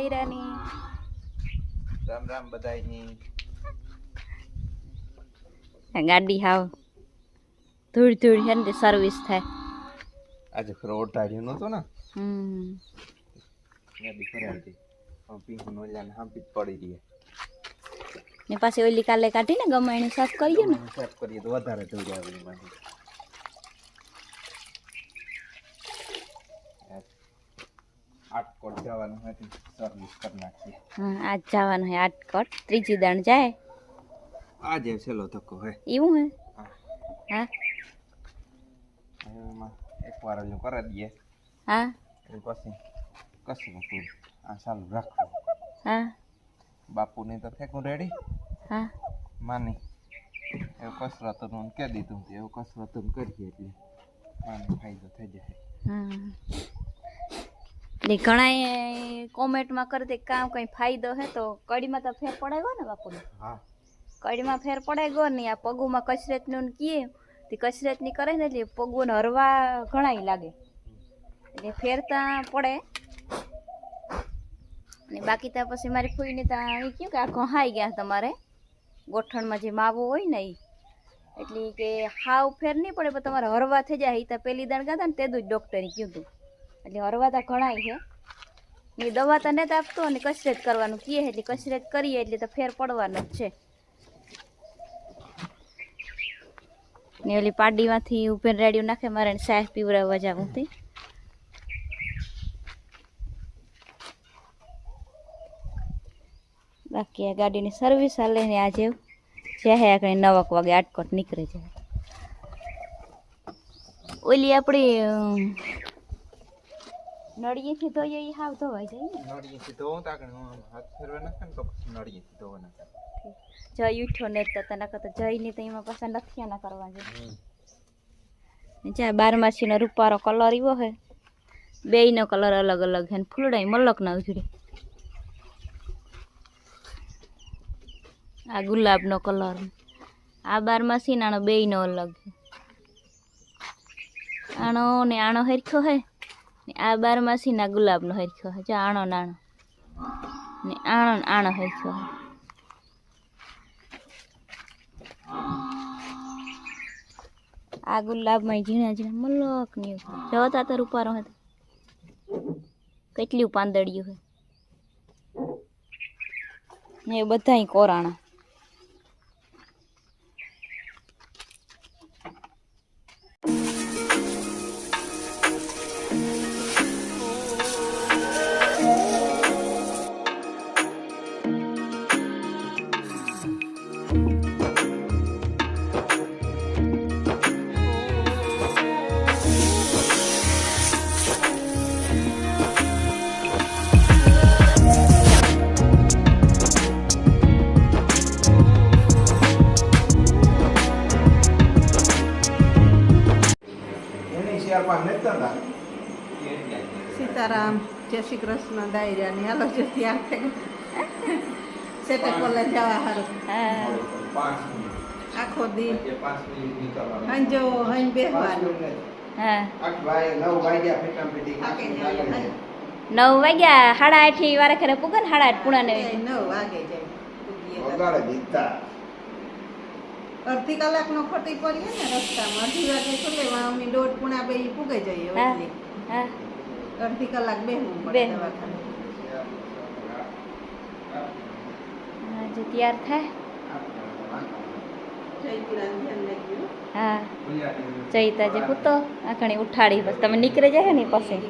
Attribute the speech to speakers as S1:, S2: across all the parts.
S1: દઈરાની
S2: રામ રામ બધાયની.
S1: ગાડી હાવ ધૂળ ધૂળ છે ને સર્વિસ થાય.
S2: આજે ખરો ઓટાડ્યો નતો ને?
S1: હમ.
S2: ગાડી ફરાવી પણ પીંકુ નો ઓલા હાંપી પડી રહી
S1: ને પાછી ઓલી કાલે કાઢીને ગમે એને સાફ કરીએ ને?
S2: સાફ કરીએ તો વધારે ધોઈ આવે એમાંથી આઠ કોટ જવાનું હતી સર્વિસ કરી નાખીએ
S1: હા આજ જવાનું હે આટકટ ત્રીજી દાણ જાય
S2: આજે છેલ્લો ધક્કો હે
S1: એવું હે
S2: હા
S1: હા
S2: હવે એમાં એક વાર હજુ કરી દઈએ
S1: હા
S2: એ પછી કશું પૂરું આ ચાલુ રાખવું
S1: હા
S2: બાપુને તો ફેંકું રેડી
S1: હા
S2: માની એવું કસરતનું કહી દીધું એવું કસરતનું કરીએ એટલે માને ફાયદો થઈ જાય
S1: હા એટલે ઘણા કોમેન્ટમાં કરતે કામ કઈ ફાયદો હે તો કડીમાં તો ફેર પડાવ્યો ને બાપુને? કડીમાં ફેર પડાય ગયો ને આ પગુમાં કસરતનું ને કીએ તે કસરતની કરે ને એટલે પગુને હરવા ઘણાય લાગે. એટલે ફેર ત્યાં પડે. અને બાકી ત્યાં પછી મારી ફૂઈને ત્યાં એ કહ્યું કે આ ઘહાઈ ગયા તમારે. ગોઠણમાં જે માવો હોય ને એ એટલે કે હાવ ફેર નહીં પડે પણ તમારે હરવા થઈ જાય. એ તો પેલી દાણ ગાતા ને તે જ ડૉક્ટરે કીધું. એટલે હરવા તો ઘણાય છે. ને દવા તો નથી આપતો અને કસરત કરવાનું કહે એટલે કસરત કરીએ એટલે તો ફેર પડવાનો જ છે. ને ઓલી પાડીમાંથી ઉપેન રેડિયો નાખે મારે સાહેબ પીવડાવવા જાવું તે બાકી આ ગાડીની સર્વિસ હાલે ને આજે જ્યાં આગળ નવક વાગે આટકોટ નીકળે છે ઓલી આપણી નળીએથી ધોઈએ એ હાવ ધોવાઈ જાય ને.
S2: નળીએથી ધોવું તો હું હાથ ફેરવા નાખે ને તો પછી નળીએથી ધોવા નાખે
S1: જય ઉઠ્યો ને તો તને કરતા જઈને તો એમાં પાછા નથી ના કરવા જે ને જ્યાં બારમાસીનો રૂપારો કલર એવો હે બેયનો કલર અલગ અલગ હે ને ફૂલડાઈ મલક ના ઉજળી. આ ગુલાબનો કલર આ બારમાસી ને આનો બેયનો અલગ આણો આનો ને આણો હરખો હે? ને આ બારમાસી ના ગુલાબનો હરખો હે જો આણો નાણો ને આણો ને આણો હરખ્યો આ ગુલાબમાં ઝીણા ઝીણા મલકની જો તો રૂપારો હતો કેટલી પાંદડિયું હોય. ને બધાય કોરાણા.
S3: સીતારામ જય શ્રી કૃષ્ણ દાયરાની હાલો જો ત્યાં સેટે કોલે જવા
S2: મિનિટ.
S3: આખો દી. હંજો હંજ બેસવાનું
S2: નવ વાગ્યા
S1: સાડા આઠ વારે ખરે પૂગે ને સાડા આઠ પૂણા ને.
S3: નવ વાગે જાય અડધી
S2: કલાક નો
S3: અડધી કલાકનો ખોટી પડીએ ને રસ્તામાં. અઢી વાગે ખુલે અમે દોઢ પૂણા બે પૂગે જઈએ
S1: હા.
S3: અડધી કલાક બેહવું પડે. દવાખાને.
S1: આજે તૈયાર થાય. હા. જે પૂતો આ ઘણી ઉઠાડી બસ. તમે નીકળી જાય ને પછી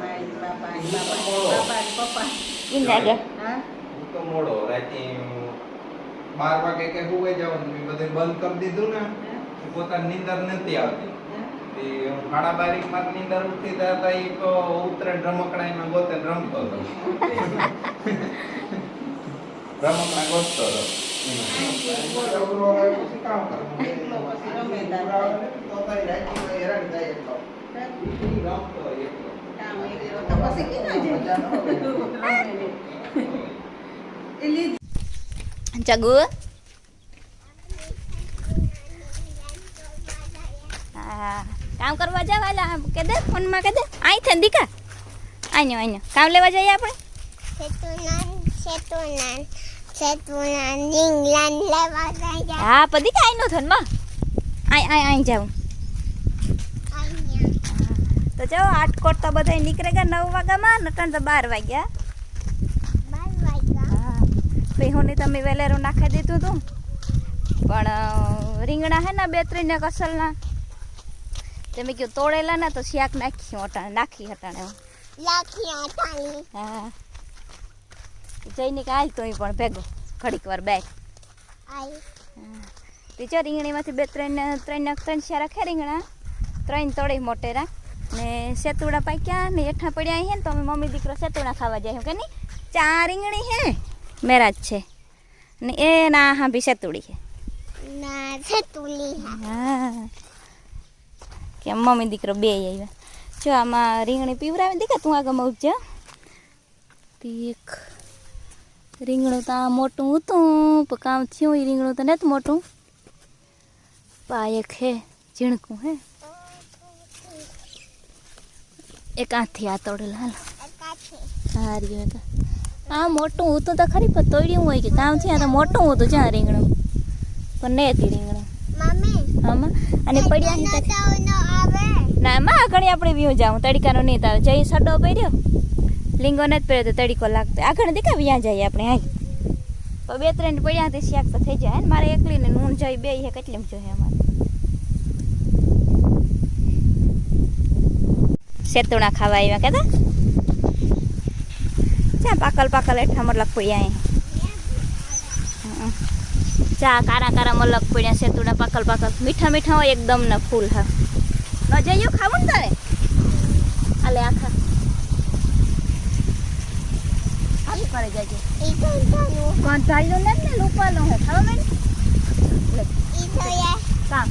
S3: મારી બાપા બાપા બાપા ને પપ્પા
S1: ઈંડા ગયા
S3: હા?
S2: હું તો મોડો રાતે બાર વાગે કે હુવે જવાનું મેં બધે બંધ કરી દીધું ને પોતાની નીંદર નથી આવતી. એ બારીકમાં નીંદર ઉઠી હતા એ તો ઉતરે રમકડા ગોતે ને રમતો રમકડા ગોતતો હતો.
S3: ને.
S1: જગુ હા. કામ કરવા જાવ હાલા કે દે ફોનમાં કે દે. આઈ થે દીકા. આઈનો આઈનો કામ લેવા જઈએ આપણે?
S4: સેતુનાન સેતુનાન સેતુનાન ઇંગ્લેન્ડ લેવા ગયા
S1: હા પદી કાંઈ નો થનમાં આઈ આઈ આઈ જાઉં. તો જાઓ આટકોટ તો બધા નીકળે ગયા નવ વાગ્યામાં નટણ તો બાર વાગ્યા.
S4: બાર વાગ્યા.
S1: હા. પીહોની તમે વેલેરું નાખી દીધું હતું પણ રીંગણા હે ને બે ત્રણ ને કસલના તમે કયું તોડેલા ને તો શાક નાખી હટાણે નાખી હટાણે
S4: લાખી આટાલી
S1: હા. જઈને કે આજ તો અહીં પણ ભેગો ઘડીક વાર બેગ
S4: આઈ
S1: તે જો રીંગણીમાંથી બે ત્રણ ત્રણ ત્રણ ચાર રાખે રીંગણા. ત્રણ તળે મોટેરા. ને સેતુડા પાક્યા ને હેઠા પડ્યા હે ને તો અમે મમ્મી દીકરો સેતુડા ખાવા જાય કે નહીં? ચા રીંગણી હે મેરા જ છે. ને એ ના હા બી સેતુડી છે
S4: ના સેતુલી
S1: હા. કે મમ્મી દીકરો બે આવ્યા. જો આમાં રીંગણી પીવરાવી દીકરા તું આગળ મૂકજો એક રીંગણું તો આ મોટું હતું પણ કામ થયું એ રીંગણું તો નથી મોટું. પાયક હે ઝીણકું હે. એક આથી આ તોડેલ હાલ. તો. આ મોટું હતું તો ખરી પણ તોડ્યું હોય કે કામ થયું તો મોટું હતું જ્યાં રીંગણું. પણ નહીં હતી રીંગણું આમાં અને પડ્યા
S4: નો,
S1: માં આગળ આપણે વ્યૂ જાઉં, તડકાનો નહીં આવે જઈ સડો પહેર્યો. લીંગો નથી પહેર્યો તો તડીકો લાગતો. આગળ દેખા વ્યાં જઈએ આપણે હાઈ તો બે ત્રણ પડ્યા તે શાક તો થઈ જાય. ને મારે એકલી ને નૂન જઈ, બે હે કેટલી જોઈએ અમારે. સેતુણા ખાવા આવ્યા કેતા ચા પાકલ પાકલ, એઠા મતલબ પડ્યા ચા કારા કારા મલક પડ્યા સેતુણા પાકલ પાકલ. મીઠા મીઠા હોય, એકદમ ને ફૂલ, હા. ન જઈયો ખાવું ને તારે? આલે આખા. આવી કરે જજે
S4: તો જાનું
S1: કોણ ધાર્યું ને લૂપવાનું હે ખાવા મેં
S4: ઈ તો યા
S1: કામ.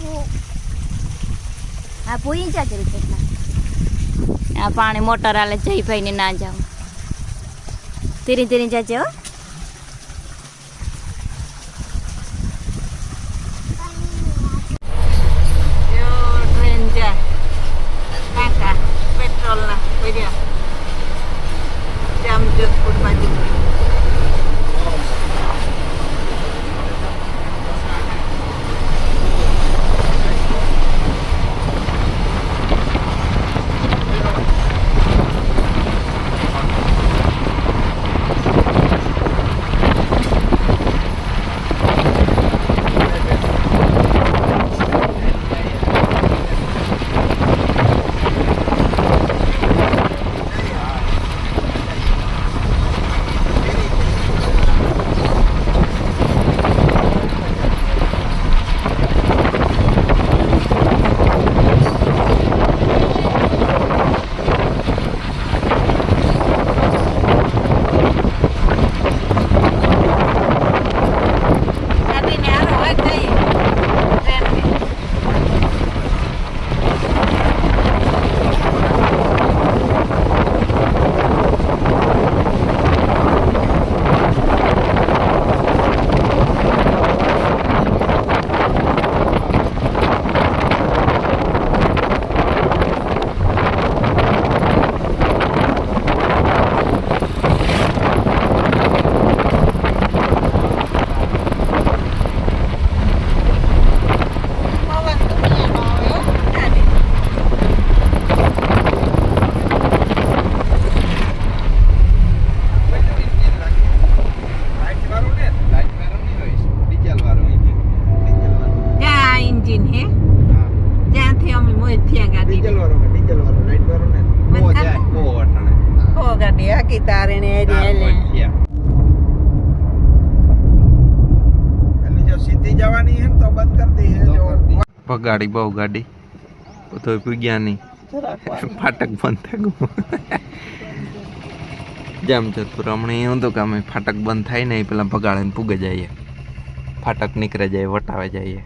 S4: હું.
S1: હા પૂરી જાજે રીતના આ પાણી મોટર આલે જયભાઈ ને ના જાવ ધીરે ધીરે જજે હો.
S3: કરી
S5: દઈએ જો.
S2: પગાડી બહુ ગાડી. બધો પૂગ્યા નહીં. ફાટક બંધ થાય જેમ જતું રમણી એવું તો કે અમે ફાટક બંધ થાય ને એ પેલા ભગાડે ને પૂગે જઈએ. ફાટક નીકળે જાય વટાવે જઈએ.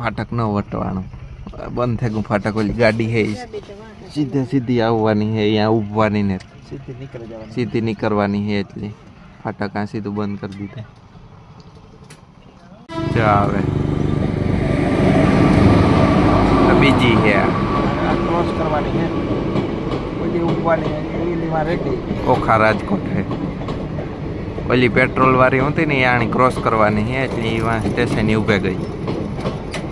S2: ફાટક ન વટવાનું. બંધ થઈ ગયું ફાટક ઓલી ગાડી હે સીધે સીધી આવવાની હે અહીંયા ઉભવાની ને.
S5: સીધી નીકળી જવાની.
S2: સીધી નીકળવાની હે એટલે ફાટક આ સીધું બંધ કરી દીધા. ચા આવે. બીજી. આ.
S5: ક્રોસ કરવાની હે. બધી ઉપવાની એવી રેડી.
S2: ઓખા રાજકોટ હે. ઓલી પેટ્રોલ વાળી હતી ને આણી ક્રોસ કરવાની હે એટલે એ સ્ટેશન ઉભે ગઈ.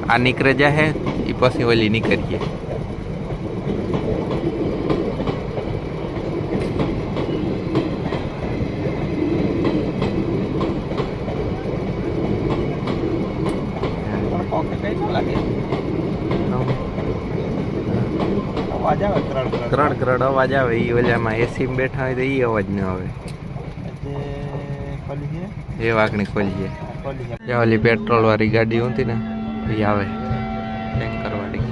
S2: આ નીકળે જાહે એ પછી ઓલી નીકળીએ
S5: પણ કોકે કઈ ન લાગે અવાજ આવે ત્રણ ત્રણ
S2: કરડ કરડ અવાજ આવે એ ઓલામાં એસી બેઠા હોય તો એ અવાજ ન આવે. એ વાંકણી ખોલીએ.
S5: ખોલી
S2: જ્યાં ઓલી પેટ્રોલ વાળી ગાડી હતી ને એ આવે. ટેન્કર વાળી.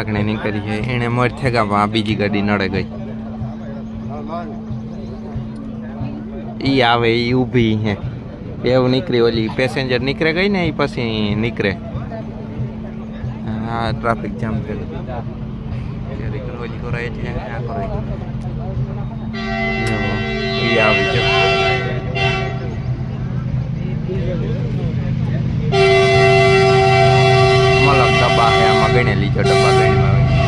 S2: આગળ નીકળી જાય એને મોર થેગામાં આ બીજી ગાડી નડે ગઈ. ઈ આવે ઈ ઊભી હે એવું નીકળી ઓલી પેસેન્જર નીકળે ગઈ ને એ પછી નીકળે. હા ટ્રાફિક જામ થઈ ગયું ઓલી કરાય છે આ કરાય ઈ આવી છે મલક ડબ્બા હે આમાં ગણેલી છે ડબ્બા ગણેલા પચાસ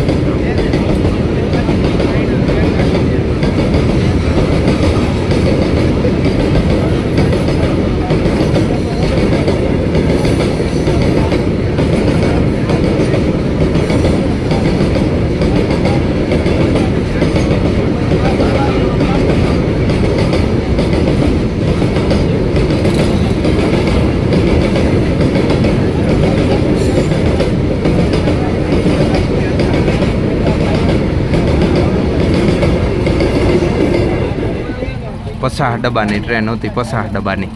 S2: ડબ્બાની ટ્રેન હતી પચાસ ડબ્બાની
S6: પહેલી કસરત ત્રણ કસરત આપું છું તમને. બરોબર? પહેલી ગોઠણેથી પગ ટ્રેન હતી પસાહ ડબ્બાની.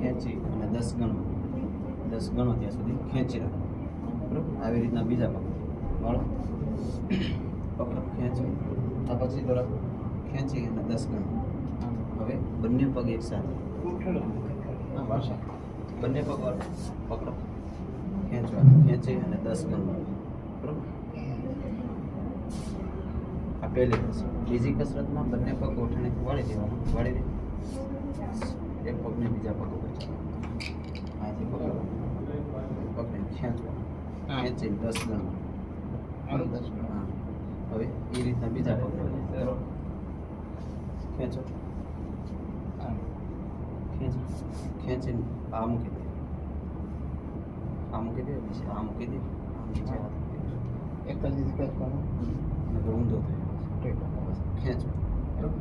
S6: ખેંચી અને દસ ગણો. દસ ગણો ત્યાં સુધી ખેંચી રાખો બરોબર? આવી રીતના બીજા પગ વાળો. પકડો ખેંચો. આ પછી થોડા ખેંચી અને દસ ગણો. હવે બંને પગ એક સાથે. હા વાળશો. બંને પગ વાળો. પકડો. ખેંચવા. ખેંચી અને દસ ગણવા બરોબર? આ પહેલી કસરત. બીજી કસરતમાં બંને પગ ગોઠણીથી વાળી દેવાનું વાળી દે. એક પગને બીજા પગ ઉપર આથી પગ પગને ખેંચવા. ખેંચીને દસ ગણવા દસ હા. હવે એ રીતના બીજા પગ ખેંચો. ખેંચી. ખેંચીને આ મૂકી દે. આ મૂકી દે પછી આ મૂકી દે નીચે હાથ મૂકી દે.
S5: એક જ રીતે કરવાનું
S6: ઊંધો થાય ખેંચો. બરોબર.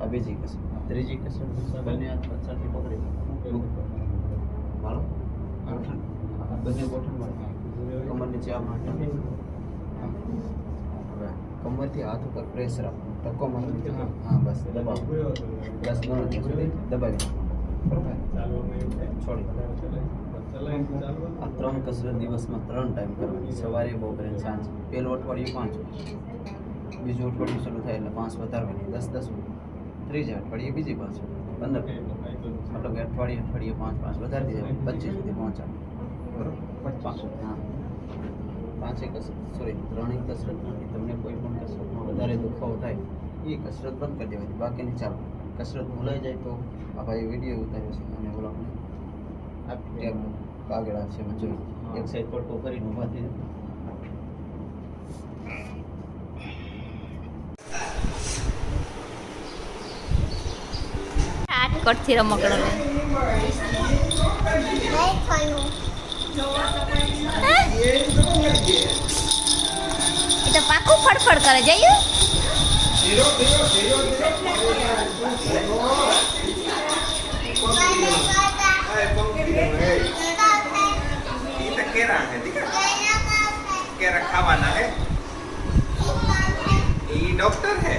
S6: આ બીજી કસરત ત્રીજી કસરત બંને હાથ પાછળથી પકડી વાળો ગોઠણ બંને ગોઠણ વાળો કમર નીચે આ માટે. હવે કમરથી હાથ ઉપર પ્રેસ રાખો ધક્કો મારો હા. બસ. દબાવો. દસ ગણો ત્યાં સુધી દબાવી બરોબર છોડી. આ ત્રણ કસરત દિવસમાં ત્રણ ટાઈમ કરવાની. સવારે બપોરે સાંજે. પહેલું અઠવાડિયું પાંચ. બીજું અઠવાડિયું શરૂ થાય એટલે પાંચ વધારવાની. દસ દસ. ત્રીજા અઠવાડિયે બીજી પાંચ. પંદર. મતલબ કે અઠવાડિયે અઠવાડિયે પાંચ પાંચ વધારી દેવાય પચીસ સુધી પહોંચાડે બરોબર? પાંચ. હા. પાંચે કસરત. સોરી ત્રણેય કસરતમાંથી તમને કોઈ પણ કસરતમાં વધારે દુખાવો થાય, એ કસરત બંધ કરી દેવાની. બાકીની ચાલો. કસરત ભૂલાઈ જાય તો આ ભાઈ વીડિયો ઉતાર્યો છે. અને ઓલો આપણે. આ ટેબ છે એમાં જોઈ. એક સાઈડ પર કરીને ઊભા થઈ.
S1: કટથી રમકડો લે એ તો પાકું ફડફડ કરે જઈએ?
S2: કેરા હે કેરા ખાવાના હે ઈ ડોક્ટર હે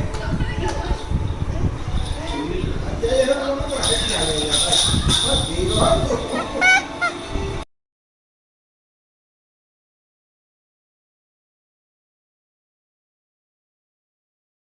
S5: એ